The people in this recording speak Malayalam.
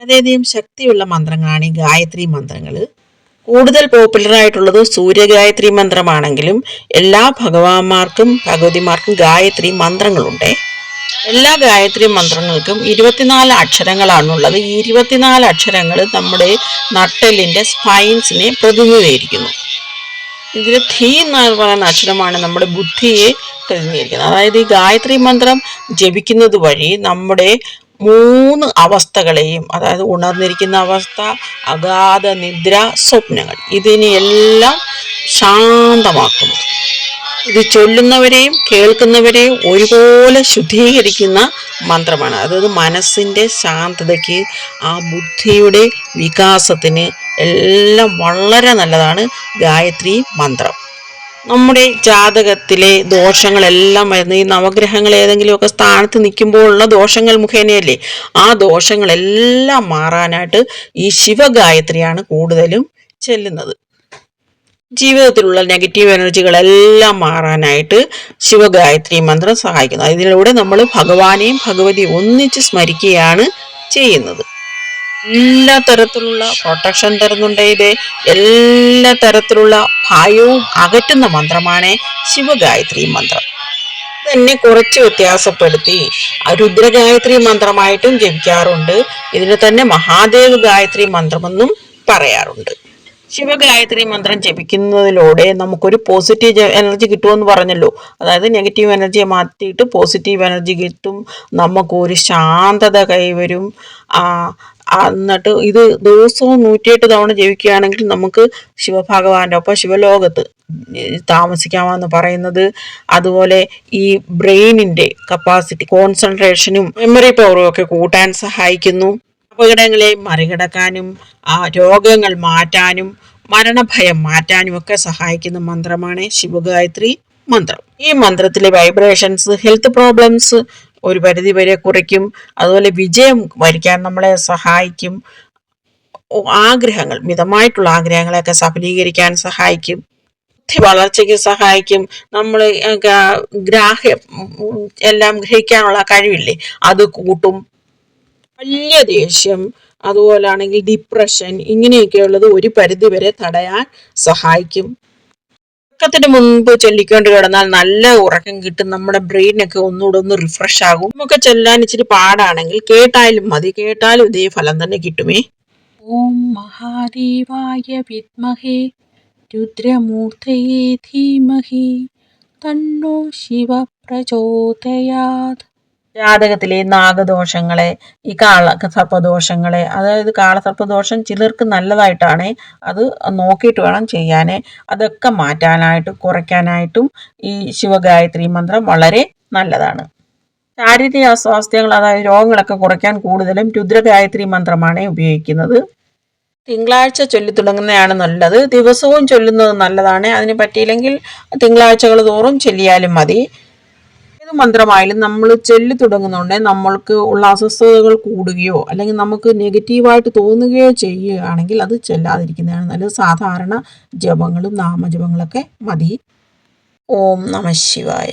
വളരെയധികം ശക്തിയുള്ള മന്ത്രങ്ങളാണ് ഈ ഗായത്രി മന്ത്രങ്ങൾ കൂടുതൽ പോപ്പുലർ ആയിട്ടുള്ളത് സൂര്യഗായത്രി മന്ത്രമാണെങ്കിലും എല്ലാ ഭഗവാന്മാർക്കും ഭഗവതിമാർക്കും ഗായത്രി മന്ത്രങ്ങളുണ്ട്. എല്ലാ ഗായത്രി മന്ത്രങ്ങൾക്കും ഇരുപത്തിനാല് അക്ഷരങ്ങളാണുള്ളത്. ഈ ഇരുപത്തിനാല് അക്ഷരങ്ങൾ നമ്മുടെ നട്ടലിന്റെ സ്പൈൻസിനെ പ്രതിനിധീകരിക്കുന്നു. ഇതിൽ ധീ എന്ന് പറയുന്ന അക്ഷരമാണ് നമ്മുടെ ബുദ്ധിയെ പ്രതിനിധീകരിക്കുന്നത്. അതായത് ഈ ഗായത്രി മന്ത്രം ജപിക്കുന്നത് വഴി നമ്മുടെ മൂന്ന് അവസ്ഥകളെയും അതായത് ഉണർന്നിരിക്കുന്ന അവസ്ഥ അഗാധ നിദ്ര സ്വപ്നങ്ങൾ ഇതിനെയെല്ലാം ശാന്തമാക്കുന്നു. ഇത് ചൊല്ലുന്നവരെയും കേൾക്കുന്നവരെയും ഒരുപോലെ ശുദ്ധീകരിക്കുന്ന മന്ത്രമാണ്. അതായത് മനസ്സിന്റെ ശാന്തതയ്ക്ക് ആ ബുദ്ധിയുടെ വികാസത്തിന് എല്ലാം വളരെ നല്ലതാണ് ഗായത്രി മന്ത്രം. നമ്മുടെ ജാതകത്തിലെ ദോഷങ്ങളെല്ലാം വരുന്നത് ഈ നവഗ്രഹങ്ങൾ ഏതെങ്കിലുമൊക്കെ സ്ഥാനത്ത് നിൽക്കുമ്പോഴുള്ള ദോഷങ്ങൾ മുഖേനയല്ലേ? ആ ദോഷങ്ങളെല്ലാം മാറാനായിട്ട് ഈ ശിവഗായത്രിയാണ് കൂടുതലും ചെല്ലുന്നത്. ജീവിതത്തിലുള്ള നെഗറ്റീവ് എനർജികളെല്ലാം മാറാനായിട്ട് ശിവഗായത്രി മന്ത്രം സഹായിക്കുന്നു. അതിലൂടെ നമ്മൾ ഭഗവാനെയും ഭഗവതിയും ഒന്നിച്ച് സ്മരിക്കുകയാണ് ചെയ്യുന്നത്. എല്ലാ തരത്തിലുള്ള പ്രൊട്ടക്ഷൻ തരുന്നുണ്ട് ഇത്. എല്ലാ തരത്തിലുള്ള ഭയവും അകറ്റുന്ന മന്ത്രമാണ് ശിവഗായത്രി മന്ത്രം. തന്നെ കുറച്ച് വ്യത്യാസപ്പെടുത്തി രുദ്രഗായത്രി മന്ത്രമായിട്ടും ജപിക്കാറുണ്ട്. ഇതിന് തന്നെ മഹാദേവ് ഗായത്രി മന്ത്രമെന്നും പറയാറുണ്ട്. ശിവഗായത്രി മന്ത്രം ജപിക്കുന്നതിലൂടെ നമുക്കൊരു പോസിറ്റീവ് എനർജി കിട്ടുമെന്ന് പറഞ്ഞല്ലോ. അതായത് നെഗറ്റീവ് എനർജിയെ മാറ്റിയിട്ട് പോസിറ്റീവ് എനർജി കിട്ടും. നമുക്കൊരു ശാന്തത കൈവരും. എന്നിട്ട് ഇത് ദിവസവും നൂറ്റിയെട്ട് തവണ ജപിക്കുകയാണെങ്കിൽ നമുക്ക് ശിവഭഗവാന്റെ ഒപ്പം ശിവലോകത്ത് താമസിക്കാമെന്ന് പറയുന്നത്. അതുപോലെ ഈ ബ്രെയിനിന്റെ കപ്പാസിറ്റി കോൺസെൻട്രേഷനും മെമ്മറി പവറും ഒക്കെ കൂട്ടാൻ സഹായിക്കുന്നു. അപകടങ്ങളെ മറികടക്കാനും ആ രോഗങ്ങൾ മാറ്റാനും മരണഭയം മാറ്റാനും ഒക്കെ സഹായിക്കുന്ന മന്ത്രമാണ് ശിവഗായത്രി മന്ത്രം. ഈ മന്ത്രത്തിലെ വൈബ്രേഷൻസ് ഹെൽത്ത് പ്രോബ്ലംസ് ഒരു പരിധി വരെ കുറയ്ക്കും. അതുപോലെ വിജയം വരിക്കാൻ നമ്മളെ സഹായിക്കും. ആഗ്രഹങ്ങൾ മിതമായിട്ടുള്ള ആഗ്രഹങ്ങളെയൊക്കെ സഫലീകരിക്കാൻ സഹായിക്കും. ബുദ്ധി വളർച്ചയ്ക്ക് സഹായിക്കും. നമ്മൾ ഗ്രാഹ്യം എല്ലാം ഗ്രഹിക്കാനുള്ള കഴിവില്ലേ? അത് കൂട്ടും. വലിയ ദേഷ്യം അതുപോലാണെങ്കിൽ ഡിപ്രഷൻ ഇങ്ങനെയൊക്കെയുള്ളത് ഒരു പരിധി വരെ തടയാൻ സഹായിക്കും. ഉറക്കത്തിന് മുൻപ് ചൊല്ലിക്കൊണ്ട് കിടന്നാൽ നല്ല ഉറക്കം കിട്ടും. നമ്മുടെ ബ്രെയിനൊക്കെ ഒന്നുകൂടെ ഒന്ന് റിഫ്രഷ് ആകും. നമുക്ക് ചൊല്ലാൻ ഇച്ചിരി പാടാണെങ്കിൽ കേട്ടാലും മതി. കേട്ടാലും ഇതേ ഫലം തന്നെ കിട്ടുമേ. ഓം മഹാദേവായ വിദ്മഹേ രുദ്രമൂർത്തയേ ധീമഹി തന്നോ ശിവ പ്രചോദയാത്. ജാതകത്തിലെ നാഗദോഷങ്ങളെ ഈ കാള സർപ്പദോഷങ്ങളെ അതായത് കാളസർപ്പദോഷം ചിലർക്ക് നല്ലതായിട്ടാണ് അത് നോക്കിയിട്ട് വേണം ചെയ്യാൻ അതൊക്കെ മാറ്റാനായിട്ട് കുറയ്ക്കാനായിട്ടും ഈ ശിവഗായത്രി മന്ത്രം വളരെ നല്ലതാണ്. ശാരീരിക അസ്വാസ്ഥ്യങ്ങൾ അതായത് രോഗങ്ങളൊക്കെ കുറയ്ക്കാൻ കൂടുതലും രുദ്രഗായത്രി മന്ത്രമാണ് ഉപയോഗിക്കുന്നത്. തിങ്കളാഴ്ച ചൊല്ലി തുടങ്ങുന്നതാണ് നല്ലത്. ദിവസവും ചൊല്ലുന്നത് നല്ലതാണ്. അതിന് പറ്റിയില്ലെങ്കിൽ തിങ്കളാഴ്ചകൾ തോറും ചൊല്ലിയാലും മതി. മന്ത്രമായാലും നമ്മൾ ചൊല്ലി തുടങ്ങുന്നുണ്ടെങ്കിൽ നമ്മൾക്ക് ഉള്ള അസ്വസ്ഥതകൾ കൂടുകയോ അല്ലെങ്കിൽ നമുക്ക് നെഗറ്റീവായിട്ട് തോന്നുകയോ ചെയ്യുകയാണെങ്കിൽ അത് ചെല്ലാതിരിക്കുന്നതാണ് നല്ലത്. സാധാരണ ജപങ്ങളും നാമജപങ്ങളൊക്കെ മതി. ഓം നമ ശിവായ.